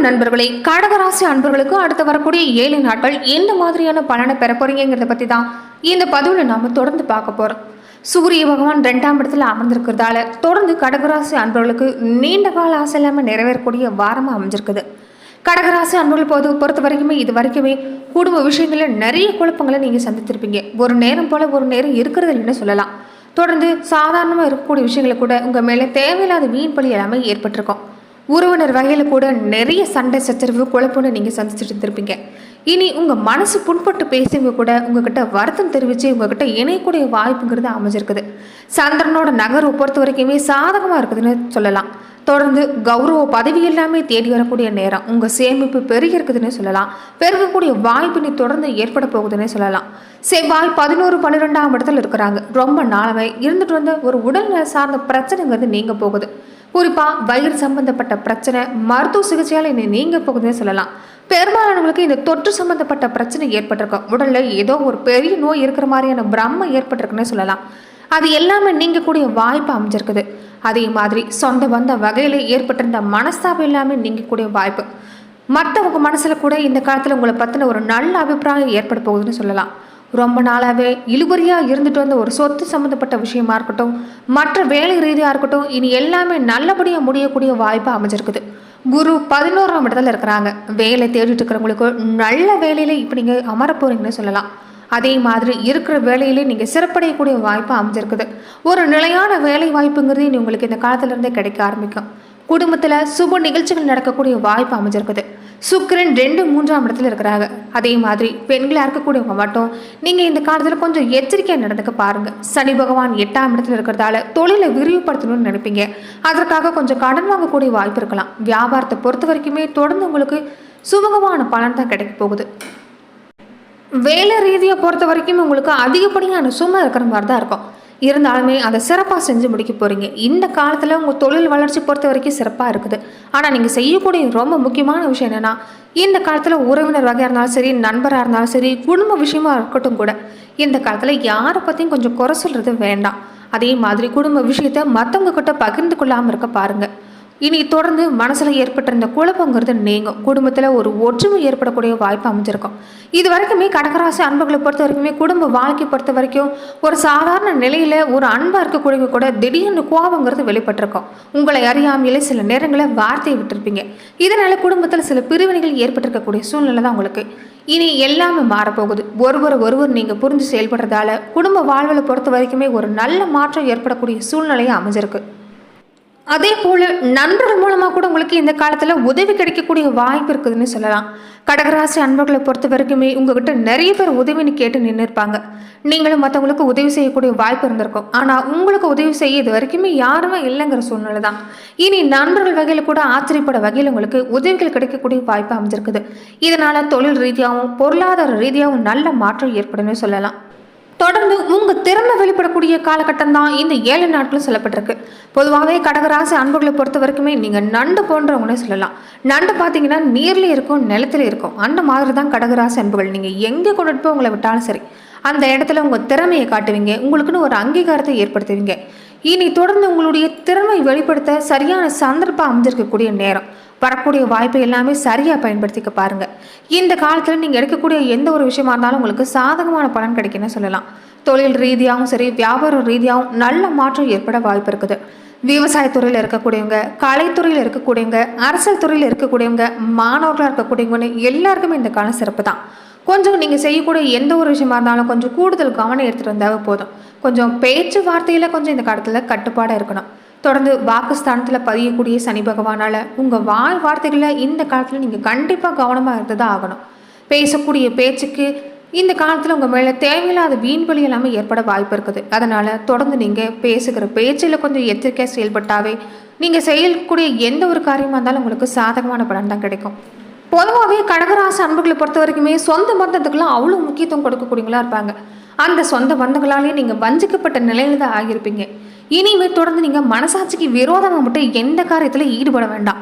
வணக்கம் நண்பர்களே. கடகராசி அன்பர்களுக்கு அடுத்து வரக்கூடிய ஏழு நாட்கள் எந்த மாதிரியான பலனை பெற போறீங்கிறத பத்தி தான் இந்த பதிவில் நாம தொடர்ந்து பார்க்க போறோம். சூரிய பகவான் ரெண்டாம் இடத்துல அமர்ந்திருக்கிறதால தொடர்ந்து கடகராசி அன்பர்களுக்கு நீண்ட கால ஆசை இல்லாமல் நிறைவேறக்கூடிய வாரமாக அமைஞ்சிருக்குது. கடகராசி அன்பர்கள் போது பொறுத்த வரைக்குமே இது வரைக்குமே குடும்ப விஷயங்களில் நிறைய குழப்பங்களை நீங்கள் சந்தித்திருப்பீங்க. ஒரு நேரம் போல ஒரு நேரம் இருக்கிறது இல்லைன்னு சொல்லலாம். தொடர்ந்து சாதாரணமாக இருக்கக்கூடிய விஷயங்களை கூட உங்கள் மேலே தேவையில்லாத வீண் பழி எல்லாமே ஏற்பட்டிருக்கும். உறவினர் வகையில் கூட நிறைய சண்டை சச்சரவு குழப்பம்னு நீங்கள் சந்திச்சுட்டு இருந்திருப்பீங்க. இனி உங்கள் மனசு புண்பட்டு பேசுவங்க கூட உங்ககிட்ட வருத்தம் தெரிவித்து உங்ககிட்ட இணையக்கூடிய வாய்ப்புங்கிறது அமைஞ்சிருக்குது. சந்திரனோட நகர்வை பொறுத்த வரைக்குமே சாதகமாக இருக்குதுன்னு சொல்லலாம். தொடர்ந்து கௌரவ பதவி எல்லாமே தேடி வரக்கூடிய நேரம். உங்கள் சேமிப்பு பெருகிருக்குதுன்னு சொல்லலாம். பெருகக்கூடிய வாய்ப்பு நீ தொடர்ந்து ஏற்பட போகுதுன்னு சொல்லலாம். செவ்வாய் பதினோரு பன்னிரெண்டாம் இடத்துல இருக்கிறாங்க. ரொம்ப நாளவே இருந்துட்டு வந்த ஒரு உடல்நல சார்ந்த பிரச்சனைங்கிறது நீங்கள் போகுது. குறிப்பாக வயிறு சம்பந்தப்பட்ட பிரச்சனை மருத்துவ சிகிச்சையால் என்னை நீங்க போகுதுன்னு சொல்லலாம். பெரும்பாலானவங்களுக்கு இந்த தொற்று சம்பந்தப்பட்ட பிரச்சனை ஏற்பட்டிருக்கும் உடல்ல ஏதோ ஒரு பெரிய நோய் இருக்கிற மாதிரியான பிரம்ம ஏற்பட்டிருக்குன்னு சொல்லலாம். அது எல்லாமே நீங்கக்கூடிய வாய்ப்பு அமைஞ்சிருக்குது. அதே மாதிரி சொந்த பந்த வகையில் ஏற்பட்டிருந்த மனஸ்தாபம் எல்லாமே நீங்கக்கூடிய வாய்ப்பு. மற்றவங்க மனசில் கூட இந்த காலத்தில் உங்களை பற்றின ஒரு நல்ல அபிப்பிராயம் ஏற்பட போகுதுன்னு சொல்லலாம். ரொம்ப நாளாகவே இழுபறியாக இருந்துட்டு வந்த ஒரு சொத்து சம்மந்தப்பட்ட விஷயமா இருக்கட்டும் மற்ற வேலை ரீதியாக இருக்கட்டும் இனி எல்லாமே நல்லபடியாக முடியக்கூடிய வாய்ப்பு அமைஞ்சிருக்குது. குரு பதினோராம் இடத்துல இருக்கிறாங்க. வேலை தேடிட்டு இருக்கிறவங்களுக்கு நல்ல வேலையில இப்போ நீங்கள் அமர போறீங்கன்னு சொல்லலாம். அதே மாதிரி இருக்கிற வேலையிலே நீங்கள் சிறப்படையக்கூடிய வாய்ப்பு அமைஞ்சிருக்குது. ஒரு நிலையான வேலை வாய்ப்புங்கிறது இனி உங்களுக்கு இந்த காலத்துலேருந்தே கிடைக்க ஆரம்பிக்கும். குடும்பத்தில் சுப நிகழ்ச்சிகள் நடக்கக்கூடிய வாய்ப்பு அமைஞ்சிருக்குது. சுக்கிரன் ரெண்டு மூன்றாம் இடத்துல இருக்கிறாங்க. அதே மாதிரி பெண்களாக இருக்கக்கூடியவங்க மட்டும் நீங்கள் இந்த காலத்தில் கொஞ்சம் எச்சரிக்கையாக நடந்துக்க பாருங்கள் சனி பகவான் எட்டாம் இடத்துல இருக்கிறதால தொழிலை விரிவுபடுத்தணும்னு நினைப்பீங்க. அதற்காக கொஞ்சம் கடன் வாங்கக்கூடிய வாய்ப்பு இருக்கலாம். வியாபாரத்தை பொறுத்த வரைக்குமே தொடர்ந்து உங்களுக்கு சுமூகமான பலன் தான் கிடைக்க போகுது. வேலை ரீதியை பொறுத்த வரைக்கும் உங்களுக்கு அதிகப்படியான சுமை இருக்கிற மாதிரி தான் இருக்கும். இருந்தாலுமே அதை சிறப்பாக செஞ்சு முடிக்க போகிறீங்க இந்த காலத்தில் உங்கள் தொழில் வளர்ச்சி பொறுத்த வரைக்கும் சிறப்பாக இருக்குது. ஆனால் நீங்கள் செய்யக்கூடிய ரொம்ப முக்கியமான விஷயம் என்னென்னா இந்த காலத்தில் உறவினர் வகையாக இருந்தாலும் சரி நண்பராக இருந்தாலும் சரி குடும்ப விஷயமா இருக்கட்டும் கூட இந்த காலத்தில் யாரை பற்றியும் கொஞ்சம் குறை சொல்கிறது வேண்டாம். அதே மாதிரி குடும்ப விஷயத்தை மற்றவங்க கிட்ட பகிர்ந்து கொள்ளாமல் இருக்க பாருங்கள் இனி தொடர்ந்து மனசில் ஏற்பட்டிருந்த குழப்பங்கிறது நீங்கும். குடும்பத்தில் ஒரு ஒற்றுமை ஏற்படக்கூடிய வாய்ப்பு அமைஞ்சிருக்கும். இது வரைக்குமே கடகராசி அன்புகளை பொறுத்த வரைக்குமே குடும்ப வாழ்க்கை பொறுத்த வரைக்கும் ஒரு சாதாரண நிலையில் ஒரு அன்பாக இருக்கக்கூடிய கூட திடீர்னு கோபங்கிறது வெளிப்பட்டிருக்கும். உங்களை அறியாமையிலே சில நேரங்களில் வார்த்தையை விட்டுருப்பீங்க. இதனால் குடும்பத்தில் சில பிரிவினைகள் ஏற்பட்டிருக்கக்கூடிய சூழ்நிலை தான் உங்களுக்கு. இனி எல்லாமே மாறப்போகுது. ஒருவரை ஒருவர் நீங்கள் புரிஞ்சு செயல்படுறதால குடும்ப வாழ்வில் பொறுத்த வரைக்குமே ஒரு நல்ல மாற்றம் ஏற்படக்கூடிய சூழ்நிலையும் அமைஞ்சிருக்கு. அதே போல் நண்பர்கள் மூலமாக கூட உங்களுக்கு இந்த காலத்தில் உதவி கிடைக்கக்கூடிய வாய்ப்பு இருக்குதுன்னு சொல்லலாம். கடகராசி அன்பர்களை பொறுத்த வரைக்குமே உங்ககிட்ட நிறைய பேர் உதவின்னு கேட்டு நின்று இருப்பாங்க நீங்களும் மற்றவங்களுக்கு உதவி செய்யக்கூடிய வாய்ப்பு இருந்திருக்கும். ஆனால் உங்களுக்கு உதவி செய்ய இது வரைக்குமே யாருமே இல்லைங்கிற சூழ்நிலை தான். இனி நண்பர்கள் வகையில் கூட ஆச்சரியப்பட வகையில் உங்களுக்கு உதவிகள் கிடைக்கக்கூடிய வாய்ப்பு அமைஞ்சிருக்குது. இதனால தொழில் ரீதியாகவும் பொருளாதார ரீதியாகவும் நல்ல மாற்றம் ஏற்படும்னு சொல்லலாம். தொடர்ந்து உங்க திறமை வெளிப்படக்கூடிய காலகட்டம் தான் இந்த ஏழு நாட்களும் சொல்லப்பட்டிருக்கு. பொதுவாகவே கடகராசி அன்புகளை பொறுத்த வரைக்குமே நீங்க நண்டு போன்றவங்களே சொல்லலாம். நண்டு பார்த்தீங்கன்னா நீர்ல இருக்கும் நிலத்துல இருக்கும். அந்த மாதிரி தான் கடகராசி அன்புகள். நீங்க எங்கே கொண்டுட்டு போய் உங்களை விட்டாலும் சரி அந்த இடத்துல உங்க திறமையை காட்டுவீங்க. உங்களுக்குன்னு ஒரு அங்கீகாரத்தை ஏற்படுத்துவீங்க. இனி தொடர்ந்து உங்களுடைய திறமை வெளிப்படுத்த சரியான சந்தர்ப்பம் அமைஞ்சிருக்கக்கூடிய நேரம். வரக்கூடிய வாய்ப்பை எல்லாமே சரியாக பயன்படுத்திக்க பாருங்கள் இந்த காலத்தில் நீங்கள் எடுக்கக்கூடிய எந்த ஒரு விஷயமா இருந்தாலும் உங்களுக்கு சாதகமான பலன் கிடைக்குன்னு சொல்லலாம். தொழில் ரீதியாகவும் சரி வியாபார ரீதியாகவும் நல்ல மாற்றம் ஏற்பட வாய்ப்பு இருக்குது. விவசாயத்துறையில் இருக்கக்கூடியவங்க கலைத்துறையில் இருக்கக்கூடியவங்க அரசியல் துறையில் இருக்கக்கூடியவங்க மாணவர்களாக இருக்கக்கூடியவங்கன்னு எல்லாருக்குமே இந்த காலம் சிறப்பு தான். கொஞ்சம் நீங்கள் செய்யக்கூடிய எந்த ஒரு விஷயமா இருந்தாலும் கொஞ்சம் கூடுதல் கவனம் எடுத்துகிட்டு வந்தாவே போதும். கொஞ்சம் பேச்சு வார்த்தையில் கொஞ்சம் இந்த காலத்தில் கட்டுப்பாடாக இருக்கணும். தொடர்ந்து வாக்குஸ்தானத்தில் பதியக்கூடிய சனி பகவானால் உங்கள் வாய் வார்த்தைகளை இந்த காலத்தில் நீங்கள் கண்டிப்பாக கவனமாக இருந்து தான் ஆகணும். பேசக்கூடிய பேச்சுக்கு இந்த காலத்தில் உங்கள் மேலே தேவையில்லாத வீண்வெளி எல்லாமே ஏற்பட வாய்ப்பு இருக்குது. அதனால் தொடர்ந்து நீங்கள் பேசுகிற பேச்சில் கொஞ்சம் எச்சரிக்கையாக செயல்பட்டாவே நீங்கள் செய்யக்கூடிய எந்த ஒரு காரியமாக இருந்தாலும் உங்களுக்கு சாதகமான பலன் தான் கிடைக்கும். பொதுவாகவே கடகராசி அன்புகளை பொறுத்த வரைக்குமே சொந்த பந்தத்துக்கெல்லாம் அவ்வளோ முக்கியத்துவம் கொடுக்கக்கூடியவங்களா இருப்பாங்க. அந்த சொந்த பந்தங்களாலேயே நீங்கள் வஞ்சிக்கப்பட்ட நிலையில் தான் ஆகியிருப்பீங்க. இனிமேல் தொடர்ந்து நீங்கள் மனசாட்சிக்கு விரோதமாக மட்டும் எந்த காரியத்தில் ஈடுபட வேண்டாம்.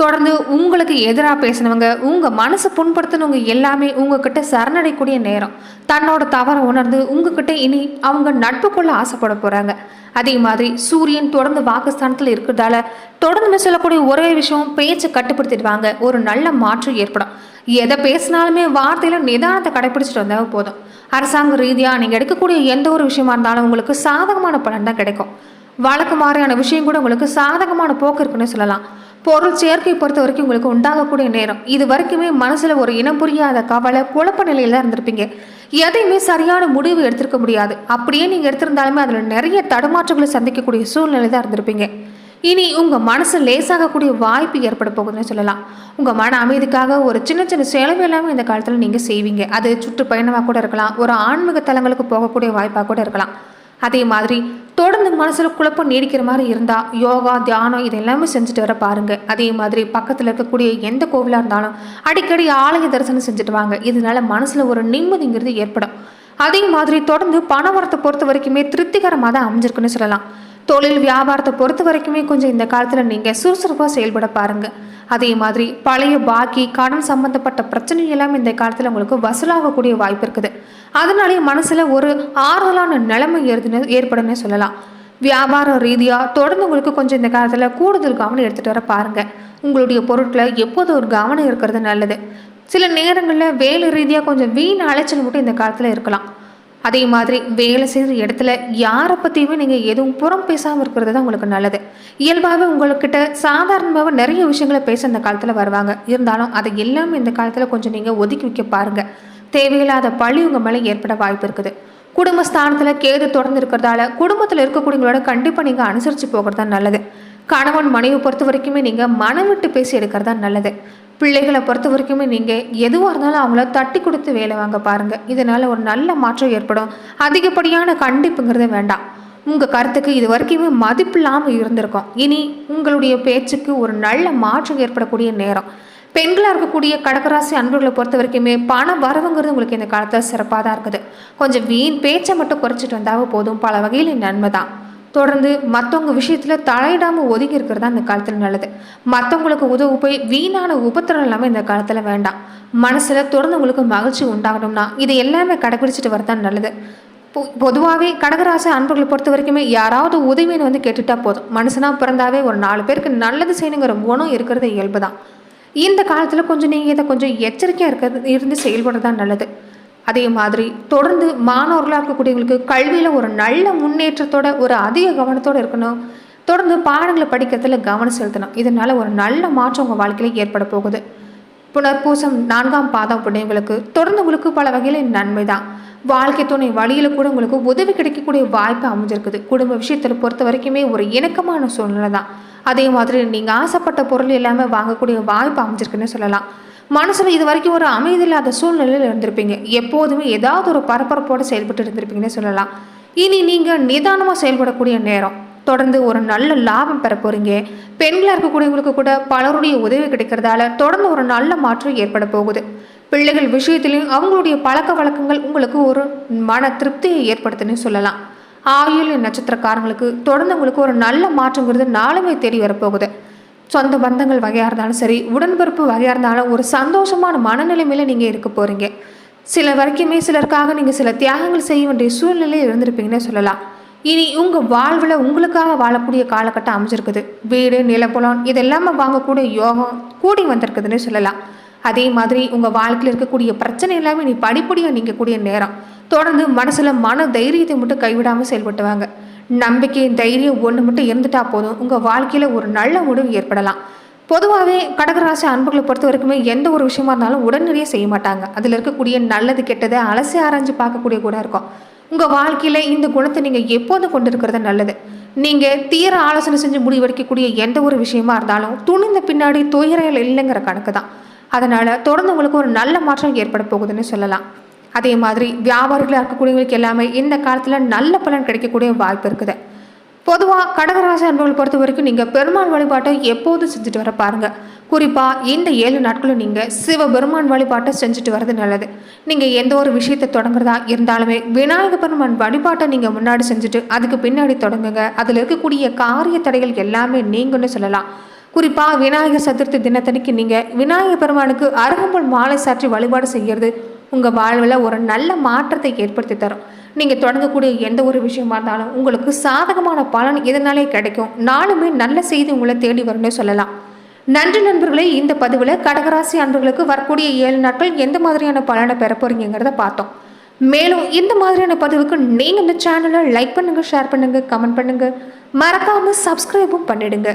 தொடர்ந்து உங்களுக்கு எதிராக பேசினவங்க உங்கள் மனசை புண்படுத்தினவங்க எல்லாமே உங்ககிட்ட சரணடைக்கூடிய நேரம். தன்னோட தவறை உணர்ந்து உங்ககிட்ட இனி அவங்க நட்பு கொள்ள ஆசைப்பட போகிறாங்க அதே மாதிரி சூரியன் தொடர்ந்து வாக்குஸ்தானத்தில் இருக்கிறதால தொடர்ந்து சொல்லக்கூடிய ஒரே விஷயம் பேச்சை கட்டுப்படுத்திடுவாங்க. ஒரு நல்ல மாற்றம் ஏற்படும். எதை பேசினாலுமே வார்த்தையில் நிதானத்தை கடைப்பிடிச்சிட்டு வந்தால் போதும். அரசாங்க ரீதியாக நீங்கள் எடுக்கக்கூடிய எந்த ஒரு விஷயமா இருந்தாலும் உங்களுக்கு சாதகமான பலன் தான் கிடைக்கும். வழக்கு மாதிரியான விஷயம் கூட உங்களுக்கு சாதகமான போக்கு இருக்குன்னு சொல்லலாம். பொருள் சேர்க்கை பொறுத்த வரைக்கும் உங்களுக்கு உண்டாகக்கூடிய நேரம். இது வரைக்குமே மனசில் ஒரு இனம் புரியாத கவலை குழப்ப நிலையில் தான் இருந்திருப்பீங்க. எதையுமே சரியான முடிவு எடுத்திருக்க முடியாது. அப்படியே நீங்கள் எடுத்திருந்தாலுமே அதில் நிறைய தடுமாற்றங்களை சந்திக்கக்கூடிய சூழ்நிலை தான் இருந்திருப்பீங்க. இனி உங்கள் மனசு லேசாகக்கூடிய வாய்ப்பு ஏற்பட போகுதுன்னு சொல்லலாம். உங்கள் மன அமைதிக்காக ஒரு சின்ன சின்ன செலவு எல்லாமே இந்த காலத்தில் நீங்கள் செய்வீங்க. அது சுற்றுப்பயணமாக கூட இருக்கலாம். ஒரு ஆன்மீக தலங்களுக்கு போகக்கூடிய வாய்ப்பாக கூட இருக்கலாம். அதே மாதிரி தொடர்ந்து மனசில் குழப்பம் நீடிக்கிற மாதிரி இருந்தால் யோகா தியானம் இது எல்லாமே செஞ்சுட்டு வர பாருங்கள் அதே மாதிரி பக்கத்தில் இருக்கக்கூடிய எந்த கோவிலாக இருந்தாலும் அடிக்கடி ஆலய தரிசனம் செஞ்சுட்டு வாங்க. இதனால மனசில் ஒரு நிம்மதிங்கிறது ஏற்படும். அதே மாதிரி தொடர்ந்து பண வரத்தை பொறுத்த வரைக்குமே திருப்திகரமாக தான் அமைஞ்சிருக்குன்னு சொல்லலாம். தொழில் வியாபாரத்தை பொறுத்த வரைக்குமே கொஞ்சம் இந்த காலத்தில் நீங்கள் சுறுசுறுப்பாக செயல்பட பாருங்கள் அதே மாதிரி பழைய பாக்கி கடன் சம்பந்தப்பட்ட பிரச்சனை எல்லாம் இந்த காலத்தில் உங்களுக்கு வசூலாகக்கூடிய வாய்ப்பு இருக்குது. அதனாலே மனசில் ஒரு ஆறுதலான நிலைமை ஏறுதுன்னு ஏற்படும்னே சொல்லலாம். வியாபார ரீதியாக தொடர்ந்து உங்களுக்கு கொஞ்சம் இந்த காலத்தில் கூடுதல் கவனம் எடுத்துகிட்டு வர பாருங்கள் உங்களுடைய பொருட்களை எப்போதும் ஒரு கவனம் இருக்கிறது நல்லது. சில நேரங்களில் வேலை ரீதியாக கொஞ்சம் வீண் அலைச்சல் மட்டும் இந்த காலத்தில் இருக்கலாம். அதே மாதிரி வேலை செய்கிற இடத்துல யாரை பற்றியுமே நீங்கள் எதுவும் புறம் பேசாமல் இருக்கிறது தான் உங்களுக்கு நல்லது. இயல்பாகவே உங்கள்கிட்ட சாதாரணமாக நிறைய விஷயங்களை பேச இந்த காலத்தில் வருவாங்க. இருந்தாலும் அதை எல்லாமே இந்த காலத்தில் கொஞ்சம் நீங்கள் ஒதுக்கி வைக்க பாருங்கள் தேவையில்லாத பழி உங்கள் மேலே ஏற்பட வாய்ப்பு இருக்குது. குடும்பஸ்தானத்தில் கேது தொடர்ந்து இருக்கிறதால குடும்பத்தில் இருக்கக்கூடியவங்களோட கண்டிப்பாக நீங்கள் அனுசரித்து போகிறது தான் நல்லது. கணவன் மனைவி பொறுத்த வரைக்குமே நீங்கள் மனம் விட்டு பேசி எடுக்கிறது தான் நல்லது. பிள்ளைகளை பொறுத்த வரைக்குமே நீங்கள் எதுவாக இருந்தாலும் அவங்கள தட்டி கொடுத்து வேலை வாங்க பாருங்கள் இதனால் ஒரு நல்ல மாற்றம் ஏற்படும். அதிகப்படியான கண்டிப்புங்கிறது வேண்டாம். உங்கள் கருத்துக்கு இது வரைக்குமே மதிப்பில்லாமல் இருந்திருக்கும். இனி உங்களுடைய பேச்சுக்கு ஒரு நல்ல மாற்றம் ஏற்படக்கூடிய நேரம். பெண்களாக இருக்கக்கூடிய கடகராசி அன்பர்களை பொறுத்த வரைக்குமே பண வரவுங்கிறது உங்களுக்கு இந்த காலத்தில் சிறப்பாக தான் இருக்குது. கொஞ்சம் வீண் பேச்சை மட்டும் குறைச்சிட்டு வந்தாவே போதும். பல வகையில் நன்மை தான். தொடர்ந்து மற்றவங்க விஷயத்தில் தலையிடாமல் ஒதுங்கி இருக்கிறது தான் இந்த காலத்தில் நல்லது. மற்றவங்களுக்கு உதவு போய் வீணான உபத்திரம் இல்லாமல் இந்த காலத்தில் வேண்டாம். மனசில் தொடர்ந்து உங்களுக்கு மகிழ்ச்சி உண்டாகணும்னா இது எல்லாமே கடைபிடிச்சிட்டு வரதான் நல்லது. பொ பொதுவாகவே கடகராசி அன்பர்களை பொறுத்த வரைக்குமே யாராவது உதவின்னு வந்து கேட்டுட்டா போதும். மனுஷனாக பிறந்தாவே ஒரு நாலு பேருக்கு நல்லது செய்யணுங்கிற குணம் இருக்கிறது இயல்பு தான் இந்த காலத்தில் கொஞ்சம் நீங்கள் இதை கொஞ்சம் எச்சரிக்கையாக இருக்கிறது இருந்து செயல்படுறது தான் நல்லது. அதே மாதிரி தொடர்ந்து மாணவர்களாக இருக்கக்கூடியவங்களுக்கு கல்வியில் ஒரு நல்ல முன்னேற்றத்தோட ஒரு அதிக கவனத்தோடு இருக்கணும். தொடர்ந்து பாடங்களை படிக்கிறதுல கவனம் செலுத்தணும். இதனால் ஒரு நல்ல மாற்றம் உங்கள் வாழ்க்கையில் ஏற்பட போகுது. புனர்பூசம் நான்காம் பாதம் புண்ணியங்களுக்கு தொடர்ந்து உங்களுக்கு பல வகையில் நன்மை தான். வாழ்க்கை துணை வழியில் கூட உங்களுக்கு உதவி கிடைக்கக்கூடிய வாய்ப்பு அமைஞ்சிருக்குது. குடும்ப விஷயத்தில் பொறுத்த வரைக்குமே ஒரு இணக்கமான சூழ்நிலை தான். அதே மாதிரி நீங்கள் ஆசைப்பட்ட பொருள் எல்லாமே வாங்கக்கூடிய வாய்ப்பு அமைஞ்சிருக்குன்னு சொல்லலாம். மனசில் இது வரைக்கும் ஒரு அமைதி இல்லாத சூழ்நிலையில் இருந்திருப்பீங்க. எப்போதுமே ஏதாவது ஒரு பரபரப்போடு செயல்பட்டு இருந்திருப்பீங்கன்னு சொல்லலாம். இனி நீங்கள் நிதானமாக செயல்படக்கூடிய நேரம். தொடர்ந்து ஒரு நல்ல லாபம் பெற போகிறீங்க பெண்களாக இருக்கக்கூடியவங்களுக்கு கூட பலருடைய உதவி கிடைக்கிறதால தொடர்ந்து ஒரு நல்ல மாற்றம் ஏற்பட போகுது. பிள்ளைகள் விஷயத்திலையும் அவங்களுடைய பழக்க வழக்கங்கள் உங்களுக்கு ஒரு மன திருப்தியை ஏற்படுத்துன்னு சொல்லலாம். ஆயுள் நட்சத்திரக்காரங்களுக்கு தொடர்ந்து உங்களுக்கு ஒரு நல்ல மாற்றங்கிறது நாளுமே தேடி வரப்போகுது சொந்த பந்தங்கள் வகையாக இருந்தாலும் சரி உடன்பிறப்பு வகையாக இருந்தாலும் ஒரு சந்தோஷமான மனநிலைமையில் நீங்கள் இருக்க போகிறீங்க சில வரைக்குமே சிலருக்காக நீங்கள் சில தியாகங்கள் செய்ய வேண்டிய சூழ்நிலையில் இருந்திருப்பீங்கன்னே சொல்லலாம். இனி உங்கள் வாழ்வில் உங்களுக்காக வாழக்கூடிய காலகட்டம் அமைஞ்சிருக்குது. வீடு நிலப்புலம் இதெல்லாமே வாங்கக்கூடிய யோகம் கூடி வந்திருக்குதுன்னு சொல்லலாம். அதே மாதிரி உங்கள் வாழ்க்கையில் இருக்கக்கூடிய பிரச்சனை எல்லாமே நீ படிப்படியாக நீங்கக்கூடிய நேரம். தொடர்ந்து மனசில் மன தைரியத்தை மட்டும் கைவிடாமல் செயல்பட்டு வாங்க நம்பிக்கை தைரியம் ஒன்று மட்டும் இருந்துட்டா போதும். உங்கள் வாழ்க்கையில் ஒரு நல்ல முடிவு ஏற்படலாம். பொதுவாகவே கடகராசி அன்புகளை பொறுத்த வரைக்குமே எந்த ஒரு விஷயமா இருந்தாலும் உடனடியே செய்ய மாட்டாங்க. அதில் இருக்கக்கூடிய நல்லது கெட்டதை அலசி ஆராய்ஞ்சு பார்க்கக்கூடிய கூட இருக்கும். உங்கள் வாழ்க்கையில் இந்த குணத்தை நீங்கள் எப்போதும் கொண்டு இருக்கிறது நல்லது. நீங்கள் தீர ஆலோசனை செஞ்சு முடிவெடுக்கக்கூடிய எந்த ஒரு விஷயமா இருந்தாலும் துணிந்த பின்னாடி துயரையில் இல்லைங்கிற கணக்கு தான். அதனால் தொடர்ந்து உங்களுக்கு ஒரு நல்ல மாற்றம் ஏற்பட போகுதுன்னு சொல்லலாம். அதே மாதிரி வியாபாரிகளாக இருக்கக்கூடியவங்களுக்கு எல்லாமே இந்த காலத்தில் நல்ல பலன் கிடைக்கக்கூடிய வாய்ப்பு இருக்குது. பொதுவாக கடகராசி அன்பர்கள் பொறுத்த வரைக்கும் நீங்கள் பெருமாள் வழிபாட்டை எப்போதும் செஞ்சுட்டு வர பாருங்கள் குறிப்பாக இந்த ஏழு நாட்களும் நீங்கள் சிவபெருமான் வழிபாட்டை செஞ்சுட்டு வர்றது நல்லது. நீங்கள் எந்த ஒரு விஷயத்தை தொடங்குறதா இருந்தாலுமே விநாயக பெருமான் வழிபாட்டை நீங்கள் முன்னாடி செஞ்சுட்டு அதுக்கு பின்னாடி தொடங்குங்க. அதில் இருக்கக்கூடிய காரிய தடைகள் எல்லாமே நீங்கன்னு சொல்லலாம். குறிப்பாக விநாயகர் சதுர்த்தி தினத்தன்னைக்கு நீங்கள் விநாயகர் பெருமானுக்கு அருகம்புல் மாலை சாற்றி வழிபாடு செய்கிறது உங்கள் வாழ்வில் ஒரு நல்ல மாற்றத்தை ஏற்படுத்தி தரும். நீங்கள் தொடங்கக்கூடிய எந்த ஒரு விஷயமா இருந்தாலும் உங்களுக்கு சாதகமான பலன் இதனாலே கிடைக்கும்? நாளுமே நல்ல செய்தி உங்களை தேடி வரும்னு சொல்லலாம். நன்றி நண்பர்களே இந்த பதிவில் கடகராசி அன்பர்களுக்கு வரக்கூடிய ஏழு நாட்கள் எந்த மாதிரியான பலனை பெற போறீங்கிறத பார்த்தோம். மேலும் இந்த மாதிரியான பதிவுக்கு நீங்கள் இந்த சேனலை லைக் பண்ணுங்கள் ஷேர் பண்ணுங்கள் கமெண்ட் பண்ணுங்கள் மறக்காமல் சப்ஸ்கிரைபும் பண்ணிடுங்க.